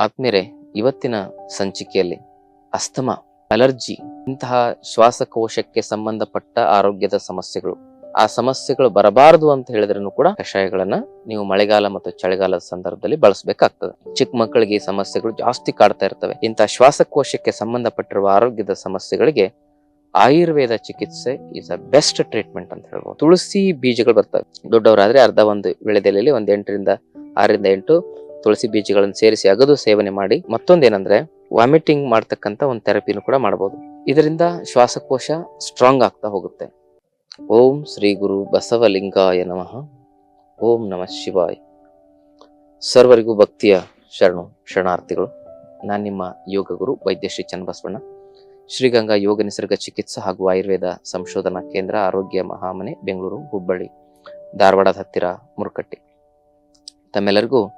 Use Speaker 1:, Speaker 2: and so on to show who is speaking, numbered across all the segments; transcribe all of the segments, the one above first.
Speaker 1: ಆತ್ಮೀಯರೇ ಇವತ್ತಿನ ಸಂಚಿಕೆಯಲ್ಲಿ ಅಸ್ತಮ, ಅಲರ್ಜಿ, ಇಂತಹ ಶ್ವಾಸಕೋಶಕ್ಕೆ ಸಂಬಂಧಪಟ್ಟ ಆರೋಗ್ಯದ ಸಮಸ್ಯೆಗಳು. ಆ ಸಮಸ್ಯೆಗಳು ಬರಬಾರದು ಅಂತ ಹೇಳಿದ್ರೂ ಕೂಡ ಕಷಾಯಗಳನ್ನ ನೀವು ಮಳೆಗಾಲ ಮತ್ತು ಚಳಿಗಾಲದ ಸಂದರ್ಭದಲ್ಲಿ ಬಳಸಬೇಕಾಗ್ತದೆ. ಚಿಕ್ಕ ಮಕ್ಕಳಿಗೆ ಈ ಸಮಸ್ಯೆಗಳು ಜಾಸ್ತಿ ಕಾಡ್ತಾ ಇರ್ತವೆ. ಇಂತಹ ಶ್ವಾಸಕೋಶಕ್ಕೆ ಸಂಬಂಧಪಟ್ಟಿರುವ ಆರೋಗ್ಯದ ಸಮಸ್ಯೆಗಳಿಗೆ ಆಯುರ್ವೇದ ಚಿಕಿತ್ಸೆ ಇಸ್ ಅ ಬೆಸ್ಟ್ ಟ್ರೀಟ್ಮೆಂಟ್ ಅಂತ ಹೇಳ್ಬೋದು. ತುಳಸಿ ಬೀಜಗಳು ಬರ್ತವೆ. ದೊಡ್ಡವರಾದ್ರೆ ಅರ್ಧ ಒಂದು ವಿಳೆದೆಲೆಯಲ್ಲಿ ಒಂದ್ ಎಂಟರಿಂದ ಆರರಿಂದ ಎಂಟು ತುಳಸಿ ಬೀಜಗಳನ್ನು ಸೇರಿಸಿ ಅಗದು ಸೇವನೆ ಮಾಡಿ ಮತ್ತೊಂದೇನಂದ್ರೆ ವಾಮಿಟಿಂಗ್ ಮಾಡ್ತಕ್ಕಂತ ಒಂದು ಥೆರಪಿನೂ ಕೂಡ ಮಾಡಬಹುದು ಇದರಿಂದ ಶ್ವಾಸಕೋಶ ಸ್ಟ್ರಾಂಗ್ ಆಗ್ತಾ ಹೋಗುತ್ತೆ. ಓಂ ಶ್ರೀ ಗುರು ಬಸವಲಿಂಗಾಯ ನಮಃ. ಓಂ ನಮಃ ಶಿವಾಯ. ಸರ್ವರಿಗೂ ಭಕ್ತಿಯ ಶರಣು, ಶರಣಾರ್ಥಿಗಳು. ನಾನು ನಿಮ್ಮ ಯೋಗ ಗುರು ವೈದ್ಯ ಶ್ರೀ ಚನ್ನಬಸವಣ್ಣ. ಶ್ರೀಗಂಗಾ ಯೋಗ ನಿಸರ್ಗ ಚಿಕಿತ್ಸಾ ಹಾಗೂ ಆಯುರ್ವೇದ ಸಂಶೋಧನಾ ಕೇಂದ್ರ ಆರೋಗ್ಯ ಮಹಾಮನೆ, ಬೆಂಗಳೂರು, ಹುಬ್ಬಳ್ಳಿ, ಧಾರವಾಡದ ಹತ್ತಿರ ಮುರುಕಟ್ಟಿ. ತಮ್ಮೆಲ್ಲರಿಗೂ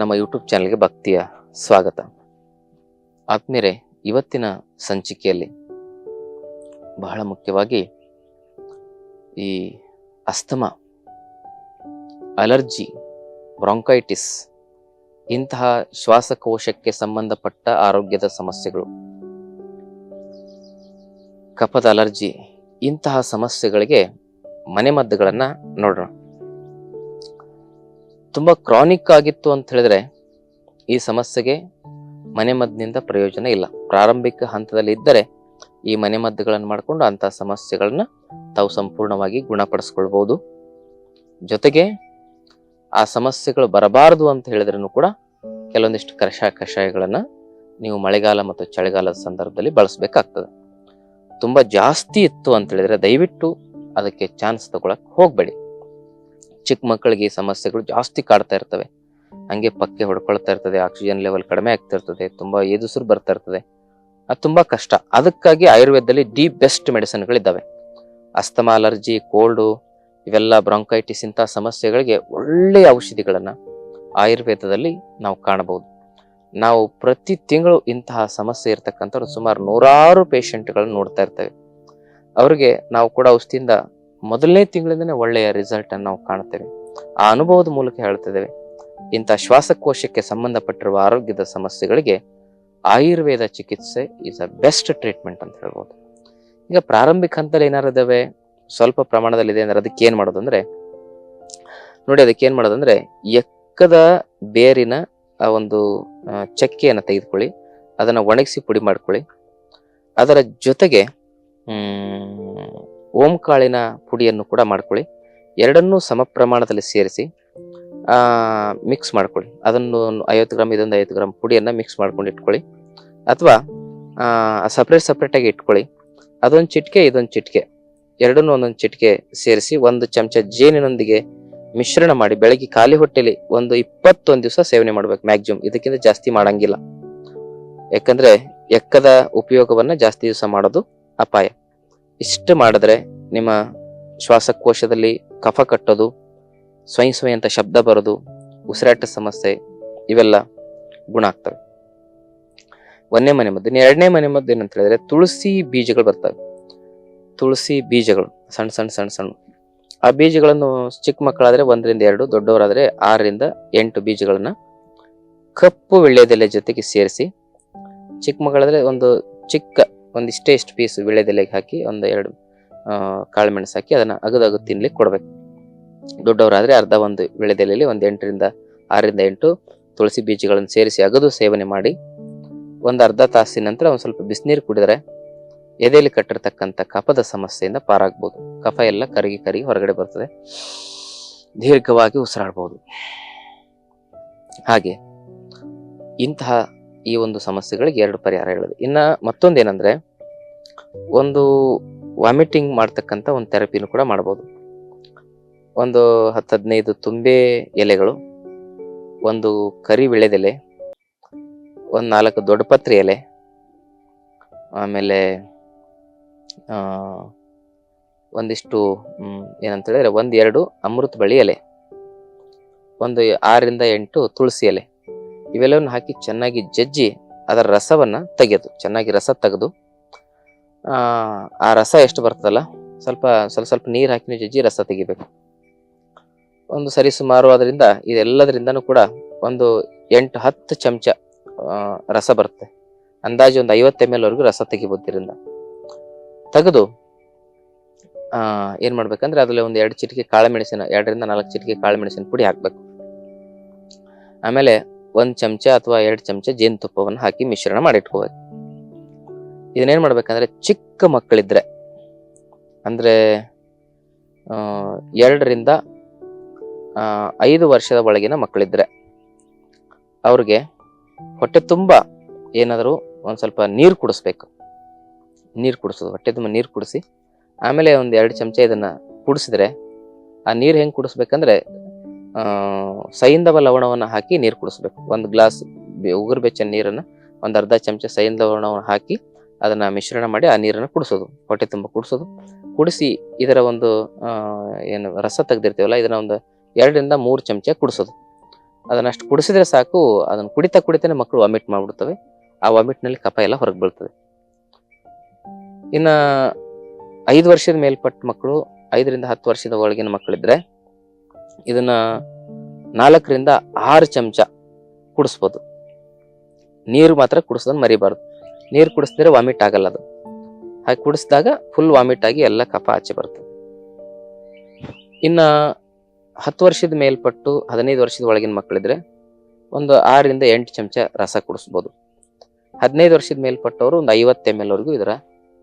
Speaker 1: ನಮ್ಮ ಯೂಟ್ಯೂಬ್ ಚಾನಲ್ಗೆ ಭಕ್ತಿಯ ಸ್ವಾಗತ. ಆತ್ಮೀರೆ, ಇವತ್ತಿನ ಸಂಚಿಕೆಯಲ್ಲಿ ಬಹಳ ಮುಖ್ಯವಾಗಿ ಈ ಅಸ್ತಮ, ಅಲರ್ಜಿ ಬ್ರಾಂಕೈಟಿಸ್ ಇಂತಹ ಶ್ವಾಸಕೋಶಕ್ಕೆ ಸಂಬಂಧಪಟ್ಟ ಆರೋಗ್ಯದ ಸಮಸ್ಯೆಗಳು, ಕಫದ ಅಲರ್ಜಿ ಇಂತಹ ಸಮಸ್ಯೆಗಳಿಗೆ ಮನೆಮದ್ದುಗಳನ್ನು ನೋಡೋಣ. ತುಂಬಾ ಕ್ರಾನಿಕ್ ಆಗಿತ್ತು ಅಂತ ಹೇಳಿದ್ರೆ ಈ ಸಮಸ್ಯೆಗೆ ಮನೆಮದ್ದಿನಿಂದ ಪ್ರಯೋಜನ ಇಲ್ಲ. ಪ್ರಾರಂಭಿಕ ಹಂತದಲ್ಲಿ ಇದ್ದರೆ ಈ ಮನೆಮದ್ದುಗಳನ್ನು ಮಾಡಿಕೊಂಡು ಅಂತಹ ಸಮಸ್ಯೆಗಳನ್ನ ತಾವು ಸಂಪೂರ್ಣವಾಗಿ ಗುಣಪಡಿಸ್ಕೊಳ್ಬಹುದು ಜೊತೆಗೆ ಆ ಸಮಸ್ಯೆಗಳು ಬರಬಾರದು ಅಂತ ಹೇಳಿದ್ರೂ ಕೂಡ ಕೆಲವೊಂದಿಷ್ಟು ಕಷ ಕಷಾಯಗಳನ್ನು ನೀವು ಮಳೆಗಾಲ ಮತ್ತು ಚಳಿಗಾಲದ ಸಂದರ್ಭದಲ್ಲಿ ಬಳಸಬೇಕಾಗ್ತದೆ. ತುಂಬ ಜಾಸ್ತಿ ಇತ್ತು ಅಂತ ಹೇಳಿದ್ರೆ ದಯವಿಟ್ಟು ಅದಕ್ಕೆ ಚಾನ್ಸ್ ತಗೊಳಕ್ ಹೋಗ್ಬೇಡಿ. ಚಿಕ್ಕ ಮಕ್ಕಳಿಗೆ ಈ ಸಮಸ್ಯೆಗಳು ಜಾಸ್ತಿ ಕಾಡ್ತಾ ಇರ್ತವೆ. ಹಂಗೆ ಪಕ್ಕೆ ಹೊಡ್ಕೊಳ್ತಾ ಇರ್ತದೆ ಆಕ್ಸಿಜನ್ ಲೆವೆಲ್ ಕಡಿಮೆ ಆಗ್ತಾ ಇರ್ತದೆ, ತುಂಬಾ ಎದುಸರು ಬರ್ತಾ ಇರ್ತದೆ. ಅದು ತುಂಬಾ ಕಷ್ಟ. ಅದಕ್ಕಾಗಿ ಆಯುರ್ವೇದದಲ್ಲಿ ಡಿ ಬೆಸ್ಟ್ ಮೆಡಿಸಿನ್ಗಳಿದ್ದಾವೆ. ಅಸ್ತಮಾ ಅಲರ್ಜಿ, ಕೋಲ್ಡು, ಇವೆಲ್ಲ ಬ್ರಾಂಕೈಟಿಸ್ ಇಂತಹ ಸಮಸ್ಯೆಗಳಿಗೆ ಒಳ್ಳೆಯ ಔಷಧಿಗಳನ್ನ ಆಯುರ್ವೇದದಲ್ಲಿ ನಾವು ಕಾಣಬಹುದು. ನಾವು ಪ್ರತಿ ತಿಂಗಳು ಇಂತಹ ಸಮಸ್ಯೆ ಇರ್ತಕ್ಕಂಥವ್ರು ಸುಮಾರು ನೂರಾರು ಪೇಷಂಟ್ಗಳನ್ನ ನೋಡ್ತಾ ಇರ್ತೇವೆ. ಅವರಿಗೆ ನಾವು ಕೂಡ ಔಷಧಿಯಿಂದ ಮೊದಲನೇ ತಿಂಗಳಿಂದನೇ ಒಳ್ಳೆಯ ರಿಸಲ್ಟ್ ಅನ್ನು ನಾವು ಕಾಣ್ತೇವೆ. ಆ ಅನುಭವದ ಮೂಲಕ ಹೇಳ್ತಿದ್ದೇವೆ. ಇಂಥ ಶ್ವಾಸಕೋಶಕ್ಕೆ ಸಂಬಂಧಪಟ್ಟಿರುವ ಆರೋಗ್ಯದ ಸಮಸ್ಯೆಗಳಿಗೆ ಆಯುರ್ವೇದ ಚಿಕಿತ್ಸೆ ಇಸ್ ಅ ಬೆಸ್ಟ್ ಟ್ರೀಟ್ಮೆಂಟ್ ಅಂತ ಹೇಳ್ಬೋದು. ಈಗ ಪ್ರಾರಂಭಿಕ ಹಂತದಲ್ಲಿ ಏನಾರು ಇದಾವೆ? ಸ್ವಲ್ಪ ಪ್ರಮಾಣದಲ್ಲಿ ಇದೆ ಅಂದ್ರೆ ಅದಕ್ಕೆ ಏನ್ ಮಾಡೋದು ಅಂದ್ರೆ, ನೋಡಿ ಅದಕ್ಕೆ ಏನ್ ಮಾಡೋದಂದ್ರೆ ಎಕ್ಕದ ಬೇರಿನ, ಆ ಒಂದು ಚಕ್ಕೆಯನ್ನು ಚಕ್ಕೆಯನ್ನ ತೆಗೆದುಕೊಳ್ಳಿ. ಅದನ್ನ ಒಣಗಿಸಿ ಪುಡಿ ಮಾಡ್ಕೊಳ್ಳಿ. ಅದರ ಜೊತೆಗೆ ಹ್ಮ್ ಓಂಕಾಳಿನ ಪುಡಿಯನ್ನು ಕೂಡ ಮಾಡ್ಕೊಳ್ಳಿ. ಎರಡನ್ನೂ ಸಮ ಪ್ರಮಾಣದಲ್ಲಿ ಸೇರಿಸಿ ಮಿಕ್ಸ್ ಮಾಡ್ಕೊಳ್ಳಿ. ಅದನ್ನು ಐವತ್ತು ಗ್ರಾಮ್ ಇದೊಂದು ಐವತ್ತು ಗ್ರಾಮ್ ಪುಡಿಯನ್ನು ಮಿಕ್ಸ್ ಮಾಡ್ಕೊಂಡು ಇಟ್ಕೊಳ್ಳಿ. ಅಥವಾ ಸಪ್ರೇಟ್ ಸಪ್ರೇಟಾಗಿ ಇಟ್ಕೊಳ್ಳಿ. ಅದೊಂದು ಚಿಟಿಕೆ, ಇದೊಂದು ಚಿಟಿಕೆ. ಎರಡನ್ನೂ ಒಂದೊಂದು ಚಿಟಿಕೆ ಸೇರಿಸಿ ಒಂದು ಚಮಚ ಜೇನಿನೊಂದಿಗೆ ಮಿಶ್ರಣ ಮಾಡಿ, ಬೆಳಗ್ಗೆ ಖಾಲಿ ಹೊಟ್ಟೆಲಿ ಒಂದು ಇಪ್ಪತ್ತೊಂದು ದಿವಸ ಸೇವನೆ ಮಾಡಬೇಕು ಮ್ಯಾಕ್ಸಿಮಮ್ ಇದಕ್ಕಿಂತ ಜಾಸ್ತಿ ಮಾಡಂಗಿಲ್ಲ. ಯಾಕಂದ್ರೆ ಎಕ್ಕದ ಉಪಯೋಗವನ್ನ ಜಾಸ್ತಿ ದಿವಸ ಮಾಡೋದು ಅಪಾಯ. ಇಷ್ಟು ಮಾಡಿದ್ರೆ ನಿಮ್ಮ ಶ್ವಾಸಕೋಶದಲ್ಲಿ ಕಫ ಕಟ್ಟೋದು, ಸ್ವಯಂ ಸ್ವಯಂ ಶಬ್ದ ಬರೋದು, ಉಸಿರಾಟ ಸಮಸ್ಯೆ, ಇವೆಲ್ಲ ಗುಣ ಆಗ್ತವೆ. ಒಂದೇ ಮನೆ ಮದ್ದು. ಎರಡನೇ ಮನೆ ಮದ್ದು ಏನಂತ ಹೇಳಿದ್ರೆ ತುಳಸಿ ಬೀಜಗಳು ಬರ್ತವೆ. ತುಳಸಿ ಬೀಜಗಳು ಸಣ್ಣ ಸಣ್ಣ ಸಣ್ಣ ಸಣ್ಣ ಆ ಬೀಜಗಳನ್ನು ಚಿಕ್ಕ ಮಕ್ಕಳಾದ್ರೆ ಒಂದರಿಂದ ಎರಡು, ದೊಡ್ಡವರಾದ್ರೆ ಆರರಿಂದ ಎಂಟು ಬೀಜಗಳನ್ನ ಕಪ್ಪು ವಿಳ್ಯದೆಲೆ ಜೊತೆಗೆ ಸೇರಿಸಿ, ಚಿಕ್ಕ ಮಕ್ಕಳಾದ್ರೆ ಒಂದು ಚಿಕ್ಕ ಒಂದಿಷ್ಟೇ ಇಷ್ಟು ಪೀಸ್ ವಿಳ್ಯದೆಲೆಗೆ ಹಾಕಿ ಒಂದು ಎರಡು ಕಾಳುಮೆಣಸು ಹಾಕಿ ಅದನ್ನು ಅಗದು ಅಗದು ತಿನ್ಲಿಕ್ಕೆ ಕೊಡಬೇಕು. ದೊಡ್ಡವರಾದರೆ ಅರ್ಧ ಒಂದು ವಿಳೆದೆಲೆಯಲ್ಲಿ ಒಂದು ಎಂಟರಿಂದ ಆರರಿಂದ ಎಂಟು ತುಳಸಿ ಬೀಜಗಳನ್ನು ಸೇರಿಸಿ ಅಗದು ಸೇವನೆ ಮಾಡಿ ಒಂದು ಅರ್ಧ ತಾಸಿನ ನಂತರ ಒಂದು ಸ್ವಲ್ಪ ಬಿಸಿನೀರು ಕುಡಿದರೆ ಎದೆಯಲ್ಲಿ ಕಟ್ಟಿರ್ತಕ್ಕಂಥ ಕಫದ ಸಮಸ್ಯೆಯಿಂದ ಪಾರಾಗ್ಬೋದು. ಕಫ ಎಲ್ಲ ಕರಗಿ ಕರಗಿ ಹೊರಗಡೆ ಬರ್ತದೆ. ದೀರ್ಘವಾಗಿ ಉಸಿರಾಡ್ಬೋದು. ಹಾಗೆ ಇಂತಹ ಈ ಒಂದು ಸಮಸ್ಯೆಗಳಿಗೆ ಎರಡು ಪರಿಹಾರ ಹೇಳೋದು. ಇನ್ನ ಮತ್ತೊಂದೇನಂದ್ರೆ ಒಂದು ವಾಮಿಟಿಂಗ್ ಮಾಡ್ತಕ್ಕಂಥ ಒಂದು ಥೆರಪಿನೂ ಕೂಡ ಮಾಡ್ಬೋದು. ಒಂದು ಹತ್ತು ಹದಿನೈದು ತುಂಬೆ ಎಲೆಗಳು, ಒಂದು ಕರಿ ವಿಳೆದೆಲೆ ಒಂದು ನಾಲ್ಕು ದೊಡ್ಡ ಪತ್ರೆ ಎಲೆ, ಆಮೇಲೆ ಒಂದಿಷ್ಟು ಏನಂತ ಹೇಳಿದ್ರೆ ಎರಡು ಅಮೃತ ಬಳಿ ಎಲೆ, ಒಂದು ಆರರಿಂದ ಎಂಟು ತುಳಸಿ ಎಲೆ. ಇವೆಲ್ಲವನ್ನು ಹಾಕಿ ಚೆನ್ನಾಗಿ ಜಜ್ಜಿ ಅದರ ರಸವನ್ನು ತೆಗೆದು, ಚೆನ್ನಾಗಿ ರಸ ತೆಗೆದು, ಆ ರಸ ಎಷ್ಟು ಬರ್ತದಲ್ಲ, ಸ್ವಲ್ಪ ಸ್ವಲ್ಪ ಸ್ವಲ್ಪ ನೀರು ಹಾಕಿ ಜಜ್ಜಿ ರಸ ತೆಗಿಬೇಕು. ಒಂದು ಸರಿ ಸುಮಾರು ಅದರಿಂದ ಇದೆಲ್ಲದರಿಂದನೂ ಕೂಡ ಒಂದು ಎಂಟು, ಹತ್ತು ಚಮಚ ರಸ ಬರುತ್ತೆ. ಅಂದಾಜು ಒಂದು ಐವತ್ತು ಎಂ ಎಲ್ ವರೆಗೂ ರಸ ತೆಗಿಬೋದ್ರಿಂದ ತೆಗೆದು ಏನ್ ಮಾಡ್ಬೇಕಂದ್ರೆ ಅದರಲ್ಲಿ ಒಂದು ಎರಡು ಚಿಟಿಕೆ ಕಾಳು ಮೆಣಸಿನ ಎರಡರಿಂದ ನಾಲ್ಕು ಚಿಟಿಕೆ ಕಾಳು ಮೆಣಸಿನ ಪುಡಿ ಹಾಕ್ಬೇಕು. ಆಮೇಲೆ ಒಂದ್ ಚಮಚ ಅಥವಾ ಎರಡು ಚಮಚ ಜೇನುತುಪ್ಪವನ್ನು ಹಾಕಿ ಮಿಶ್ರಣ ಮಾಡಿಟ್ಕೋಬೇಕು. ಇದನ್ನೇನ್ ಮಾಡ್ಬೇಕಂದ್ರೆ ಚಿಕ್ಕ ಮಕ್ಕಳಿದ್ರೆ, ಅಂದ್ರೆ ಎರಡರಿಂದ ಐದು ವರ್ಷದ ಒಳಗಿನ ಮಕ್ಕಳಿದ್ರೆ, ಅವ್ರಿಗೆ ಹೊಟ್ಟೆ ತುಂಬಾ ಏನಾದರೂ ಒಂದ್ ಸ್ವಲ್ಪ ನೀರು ಕುಡಿಸ್ಬೇಕು. ನೀರು ಕುಡಿಸೋದು, ಹೊಟ್ಟೆ ತುಂಬ ನೀರು ಕುಡಿಸಿ, ಆಮೇಲೆ ಒಂದು ಎರಡು ಚಮಚ ಇದನ್ನ ಕುಡಿಸಿದ್ರೆ, ಆ ನೀರು ಹೆಂಗೆ ಕುಡಿಸ್ಬೇಕಂದ್ರೆ ಸೈಂಧವ ಲವಣವನ್ನು ಹಾಕಿ ನೀರು ಕುಡಿಸ್ಬೇಕು. ಒಂದು ಗ್ಲಾಸ್ ಉಗುರು ಬೆಚ್ಚ ನೀರನ್ನ ಒಂದು ಅರ್ಧ ಚಮಚ ಸೈಂಧವ ಲವಣವನ್ನು ಹಾಕಿ ಅದನ್ನ ಮಿಶ್ರಣ ಮಾಡಿ ಆ ನೀರನ್ನ ಕುಡಿಸೋದು. ಹೊಟ್ಟೆ ತುಂಬ ಕುಡಿಸೋದು. ಕುಡಿಸಿ ಇದರ ಒಂದು ಏನು ರಸ ತೆಗ್ದಿರ್ತೀವಲ್ಲ, ಇದನ್ನ ಒಂದು ಎರಡರಿಂದ ಮೂರು ಚಮಚ ಕುಡಿಸೋದು. ಅದನ್ನಷ್ಟು ಕುಡಿಸಿದ್ರೆ ಸಾಕು, ಅದನ್ನ ಕುಡಿತಾ ಕುಡಿತಾನೆ ಮಕ್ಕಳು ವಾಮಿಟ್ ಮಾಡ್ಬಿಡ್ತವೆ. ಆ ವಾಮಿಟ್ನಲ್ಲಿ ಕಫ ಎಲ್ಲ ಹೊರಗೆ ಬೀಳ್ತದೆ. ಇನ್ನ ಐದು ವರ್ಷದ ಮೇಲ್ಪಟ್ಟ ಮಕ್ಕಳು ಐದರಿಂದ ಹತ್ತು ವರ್ಷದ ಒಳಗಿನ ಮಕ್ಕಳಿದ್ರೆ ಇದನ್ನ ನಾಲ್ಕರಿಂದ ಆರು ಚಮಚ ಕುಡಿಸ್ಬೋದು. ನೀರು ಮಾತ್ರ ಕುಡಿಸೋದನ್ನ ಮರಿಬಾರ್ದು. ನೀರು ಕುಡಿಸಿದ್ರೆ ವಾಮಿಟ್ ಆಗಲ್ಲ ಅದು. ಹಾಗೆ ಕುಡಿಸಿದಾಗ ಫುಲ್ ವಾಮಿಟ್ ಆಗಿ ಎಲ್ಲ ಕಫ ಆಚೆ ಬರ್ತದೆ ಇನ್ನ ಹತ್ತು ವರ್ಷದ ಮೇಲ್ಪಟ್ಟು ಹದಿನೈದು ವರ್ಷದ ಒಳಗಿನ ಮಕ್ಕಳಿದ್ರೆ ಒಂದು ಆರರಿಂದ ಎಂಟು ಚಮಚ ರಸ ಕುಡಿಸ್ಬೋದು. ಹದಿನೈದು ವರ್ಷದ ಮೇಲ್ಪಟ್ಟವರು ಒಂದು ಐವತ್ತು ಎಂ ಎಲ್ವರೆಗೂ ಇದರ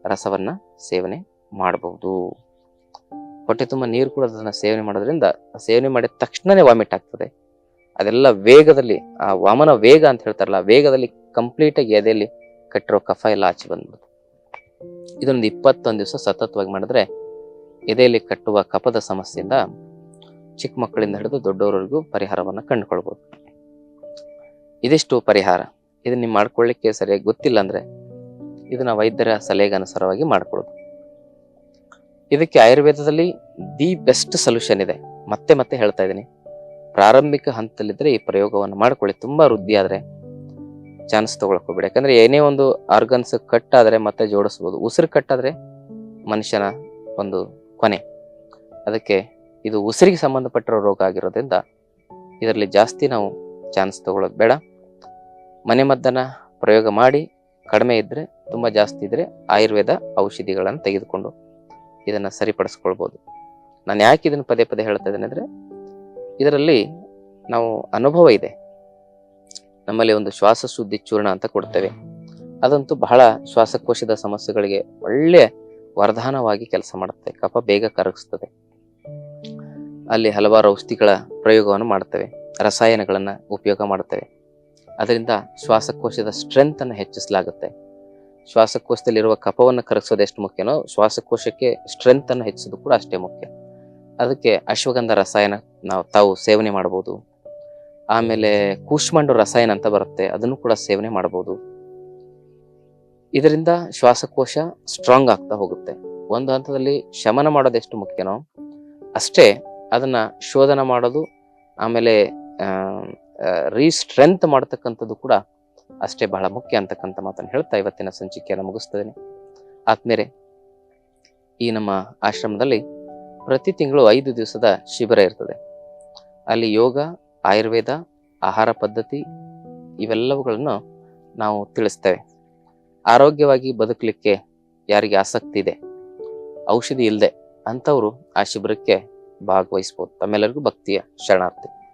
Speaker 1: ರಸವನ್ನು ಸೇವನೆ ಮಾಡಬಹುದು ಹೊಟ್ಟೆ ತುಂಬ ನೀರು ಕೂಡ ಅದನ್ನ ಸೇವನೆ ಮಾಡೋದ್ರಿಂದ ಸೇವನೆ ಮಾಡಿದ ತಕ್ಷಣನೇ ವಾಮಿಟ್ ಆಗ್ತದೆ. ಅದೆಲ್ಲ ವೇಗದಲ್ಲಿ, ಆ ವಾಮನ ವೇಗ ಅಂತ ಹೇಳ್ತಾರಲ್ಲ ವೇಗದಲ್ಲಿ ಕಂಪ್ಲೀಟ್ ಆಗಿ ಎದೆಯಲ್ಲಿ ಕಟ್ಟಿರೋ ಕಫ ಎಲ್ಲ ಆಚೆ ಬಂದ್ಬಿಡುತ್ತೆ. ಇದೊಂದು ಇಪ್ಪತ್ತೊಂದು ದಿವಸ ಸತತವಾಗಿ ಮಾಡಿದ್ರೆ ಎದೆಯಲ್ಲಿ ಕಟ್ಟುವ ಕಫದ ಸಮಸ್ಯೆಯಿಂದ ಚಿಕ್ಕ ಮಕ್ಕಳಿಂದ ಹಿಡಿದು ದೊಡ್ಡವರವರೆಗೂ ಪರಿಹಾರವನ್ನು ಕಂಡುಕೊಳ್ಬೋದು. ಇದಿಷ್ಟು ಪರಿಹಾರ. ಇದನ್ನ ನೀವು ಮಾಡ್ಕೊಳ್ಳಿಕ್ಕೆ ಸರಿಯಾಗಿ ಗೊತ್ತಿಲ್ಲ ಅಂದ್ರೆ ಇದನ್ನ ವೈದ್ಯರ ಸಲಹೆಗೆ ಅನುಸಾರವಾಗಿ ಮಾಡ್ಕೊಳ್ಳೋದು ಇದಕ್ಕೆ ಆಯುರ್ವೇದದಲ್ಲಿ ದಿ ಬೆಸ್ಟ್ ಸೊಲ್ಯೂಷನ್ ಇದೆ. ಮತ್ತೆ ಮತ್ತೆ ಹೇಳ್ತಾ ಇದ್ದೀನಿ. ಪ್ರಾರಂಭಿಕ ಹಂತದಲ್ಲಿದ್ದರೆ ಈ ಪ್ರಯೋಗವನ್ನು ಮಾಡ್ಕೊಳ್ಳಿ. ತುಂಬ ವೃದ್ಧಿ ಆದರೆ ಚಾನ್ಸ್ ತಗೊಳಕ್ ಹೋಗ್ಬೇಡಿ ಯಾಕಂದರೆ ಏನೇ ಒಂದು ಆರ್ಗನ್ಸ್ ಕಟ್ ಆದರೆ ಮತ್ತೆ ಜೋಡಿಸ್ಬೋದು. ಉಸಿರು ಕಟ್ಟಾದರೆ ಮನುಷ್ಯನ ಒಂದು ಕೊನೆ. ಅದಕ್ಕೆ ಇದು ಉಸಿರಿಗೆ ಸಂಬಂಧಪಟ್ಟಿರೋ ರೋಗ ಆಗಿರೋದ್ರಿಂದ ಇದರಲ್ಲಿ ಜಾಸ್ತಿ ನಾವು ಚಾನ್ಸ್ ತೊಗೊಳ್ಳೋದು ಬೇಡ. ಮನೆ ಮದ್ದನ್ನ ಪ್ರಯೋಗ ಮಾಡಿ, ಕಡಿಮೆ ಇದ್ದರೆ ತುಂಬ ಜಾಸ್ತಿ ಇದ್ದರೆ ಆಯುರ್ವೇದ ಔಷಧಿಗಳನ್ನು ತೆಗೆದುಕೊಂಡು ಇದನ್ನ ಸರಿಪಡಿಸ್ಕೊಳ್ಬೋದು. ನಾನು ಯಾಕೆ ಇದನ್ನು ಪದೇ ಪದೇ ಹೇಳ್ತಾ ಇದ್ದೇನೆ ಅಂದರೆ, ಇದರಲ್ಲಿ ನಾವು ಅನುಭವ ಇದೆ. ನಮ್ಮಲ್ಲಿ ಒಂದು ಶ್ವಾಸ ಶುದ್ಧಿ ಚೂರ್ಣ ಅಂತ ಕೊಡ್ತೇವೆ. ಅದಂತೂ ಬಹಳ ಶ್ವಾಸಕೋಶದ ಸಮಸ್ಯೆಗಳಿಗೆ ಒಳ್ಳೆ ವರದಾನವಾಗಿ ಕೆಲಸ ಮಾಡುತ್ತೆ. ಕಫ ಬೇಗ ಕರಗಿಸ್ತದೆ. ಅಲ್ಲಿ ಹಲವಾರು ಔಷಧಿಗಳ ಪ್ರಯೋಗವನ್ನು ಮಾಡ್ತೇವೆ. ರಸಾಯನಗಳನ್ನು ಉಪಯೋಗ ಮಾಡ್ತೇವೆ. ಅದರಿಂದ ಶ್ವಾಸಕೋಶದ ಸ್ಟ್ರೆಂತನ್ನು ಹೆಚ್ಚಿಸಲಾಗುತ್ತೆ. ಶ್ವಾಸಕೋಶದಲ್ಲಿರುವ ಕಫವನ್ನು ಕರಗಿಸೋದು ಎಷ್ಟು ಮುಖ್ಯನೋ ಶ್ವಾಸಕೋಶಕ್ಕೆ ಸ್ಟ್ರೆಂತ್ ಅನ್ನು ಹೆಚ್ಚಿಸೋದು ಕೂಡ ಅಷ್ಟೇ ಮುಖ್ಯ. ಅದಕ್ಕೆ ಅಶ್ವಗಂಧ ರಸಾಯನ ನಾವು ತಾವು ಸೇವನೆ ಮಾಡಬಹುದು. ಆಮೇಲೆ ಕೂಷ್ಮಂಡು ರಸಾಯನ ಅಂತ ಬರುತ್ತೆ, ಅದನ್ನು ಕೂಡ ಸೇವನೆ ಮಾಡಬಹುದು. ಇದರಿಂದ ಶ್ವಾಸಕೋಶ ಸ್ಟ್ರಾಂಗ್ ಆಗ್ತಾ ಹೋಗುತ್ತೆ. ಒಂದು ಹಂತದಲ್ಲಿ ಶಮನ ಮಾಡೋದು ಎಷ್ಟು ಮುಖ್ಯನೋ ಅಷ್ಟೇ ಅದನ್ನ ಶೋಧನ ಮಾಡೋದು, ಆಮೇಲೆ ರೀಸ್ಟ್ರೆಂತ್ ಮಾಡ್ತಕ್ಕಂಥದ್ದು ಕೂಡ ಅಷ್ಟೇ ಬಹಳ ಮುಖ್ಯ ಅಂತಕ್ಕಂಥ ಮಾತನ್ನು ಹೇಳ್ತಾ ಇವತ್ತಿನ ಸಂಚಿಕೆಯನ್ನು ಮುಗಿಸ್ತೇನೆ. ಆದ್ಮೇಲೆ ಈ ನಮ್ಮ ಆಶ್ರಮದಲ್ಲಿ ಪ್ರತಿ ತಿಂಗಳು ಐದು ದಿವಸದ ಶಿಬಿರ ಇರ್ತದೆ. ಅಲ್ಲಿ ಯೋಗ, ಆಯುರ್ವೇದ, ಆಹಾರ ಪದ್ಧತಿ ಇವೆಲ್ಲವುಗಳನ್ನು ನಾವು ತಿಳಿಸ್ತೇವೆ. ಆರೋಗ್ಯವಾಗಿ ಬದುಕಲಿಕ್ಕೆ ಯಾರಿಗೆ ಆಸಕ್ತಿ ಇದೆ, ಔಷಧಿ ಇಲ್ಲದೆ ಅಂಥವರು ಆ ಶಿಬಿರಕ್ಕೆ ಭಾಗವಹಿಸ್ಬೋದು. ತಮ್ಮೆಲ್ಲರಿಗೂ ಭಕ್ತಿಯ ಶರಣಾರ್ಥಿ.